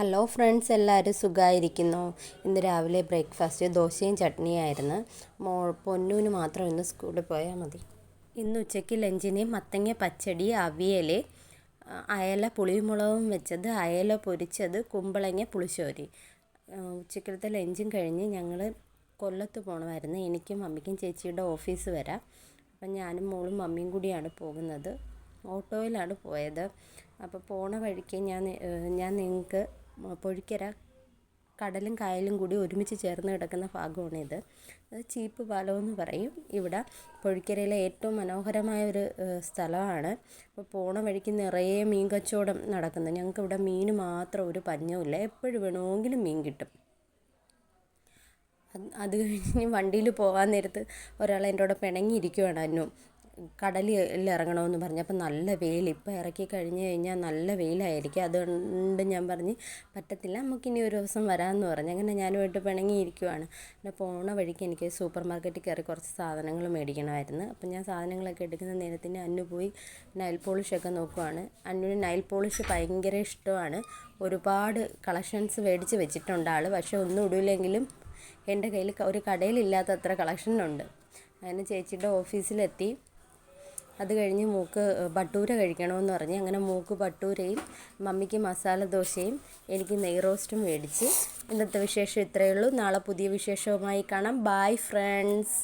Hello friends എല്ലാവരും സുഖമായിരിക്കുന്നു ഇന്ന് രാവിലെ ബ്രേക്ക്ഫാസ്റ്റ് ദോശയും ചട്നിയായിരുന്നു മോ പൊന്നൂന് മാത്രം ഇന്ന് സ്കൂളിൽ പോയാൽ മതി. ഇന്ന് ഉച്ചയ്ക്ക് ലഞ്ചിന് മത്തങ്ങ പച്ചടി അവിയൽ അയല പുളിമുളകും വെച്ചത് അയല പൊരിച്ചത് കുമ്പളങ്ങ പുളിശ്ശേരി. ഉച്ചക്കലത്തെ ലഞ്ചും കഴിഞ്ഞ് ഞങ്ങൾ കൊല്ലത്ത് പോകണമായിരുന്നു എനിക്കും മമ്മിക്കും ചേച്ചിയുടെ ഓഫീസ് വരാം. അപ്പം ഞാനും മോളും മമ്മിയും കൂടിയാണ് പോകുന്നത്. ഓട്ടോയിലാണ് പോയത്. അപ്പോൾ പോണ വഴിക്ക് ഞാൻ ഞാൻ നിങ്ങൾക്ക് പൊഴിക്കര കടലും കായലും കൂടി ഒരുമിച്ച് ചേർന്ന് കിടക്കുന്ന ഭാഗമാണിത്. അത് ചീപ്പ് പാലം എന്ന് പറയും. ഇവിടെ പൊഴിക്കരയിലെ ഏറ്റവും മനോഹരമായ ഒരു സ്ഥലമാണ്. അപ്പോൾ പോണ വഴിക്ക് നിറയെ മീൻ കച്ചവടം നടക്കുന്നത് ഞങ്ങൾക്ക് ഇവിടെ മീൻ മാത്രം ഒരു പഞ്ഞവുമില്ല എപ്പോഴും വേണമെങ്കിലും മീൻ കിട്ടും. അത് കഴിഞ്ഞ് വണ്ടിയിൽ പോകാൻ നേരത്ത് ഒരാൾ എന്റെ കൂടെ പിണങ്ങിയിരിക്കുവാണ് അന്നു. കടലിൽ ഇറങ്ങണമെന്ന് പറഞ്ഞു. അപ്പം നല്ല വെയിൽ. ഇപ്പം ഇറക്കി കഴിഞ്ഞ് കഴിഞ്ഞാൽ നല്ല വെയിലായിരിക്കും. അതുകൊണ്ട് ഞാൻ പറഞ്ഞ് പറ്റത്തില്ല നമുക്കിനി ഒരു ദിവസം വരാമെന്ന് പറഞ്ഞു. അങ്ങനെ ഞാനുമായിട്ട് പിണങ്ങിയിരിക്കുവാണ്. പിന്നെ പോണ വഴിക്ക് എനിക്ക് സൂപ്പർ മാർക്കറ്റിൽ കയറി കുറച്ച് സാധനങ്ങൾ മേടിക്കണമായിരുന്നു. അപ്പം ഞാൻ സാധനങ്ങളൊക്കെ എടുക്കുന്ന നേരത്തിന് അന്നു പോയി നൈൽ പോളിഷൊക്കെ നോക്കുവാണ്. അന്നുവിന് നൈൽ പോളിഷ് ഭയങ്കര ഇഷ്ടമാണ്. ഒരുപാട് കളക്ഷൻസ് മേടിച്ച് വെച്ചിട്ടുണ്ട് ആൾ പക്ഷേ ഒന്നും ഇടില്ലെങ്കിലും എന്റെ കയ്യിൽ ഒരു കടയിലില്ലാത്ത അത്ര കളക്ഷനുണ്ട് അങ്ങനെ ചേച്ചിയുടെ ഓഫീസിലെത്തി. അത് കഴിഞ്ഞ് മൂക്ക് ബട്ടൂര കഴിക്കണമെന്ന് പറഞ്ഞ് അങ്ങനെ മൂക്ക് ബട്ടൂരയും മമ്മിക്ക് മസാല ദോശയും എനിക്ക് നെയ് റോസ്റ്റും മേടിച്ച്. ഇന്നത്തെ വിശേഷം ഇത്രയേ ഉള്ളൂ. നാളെ പുതിയ വിശേഷവുമായി കാണാം. Bye friends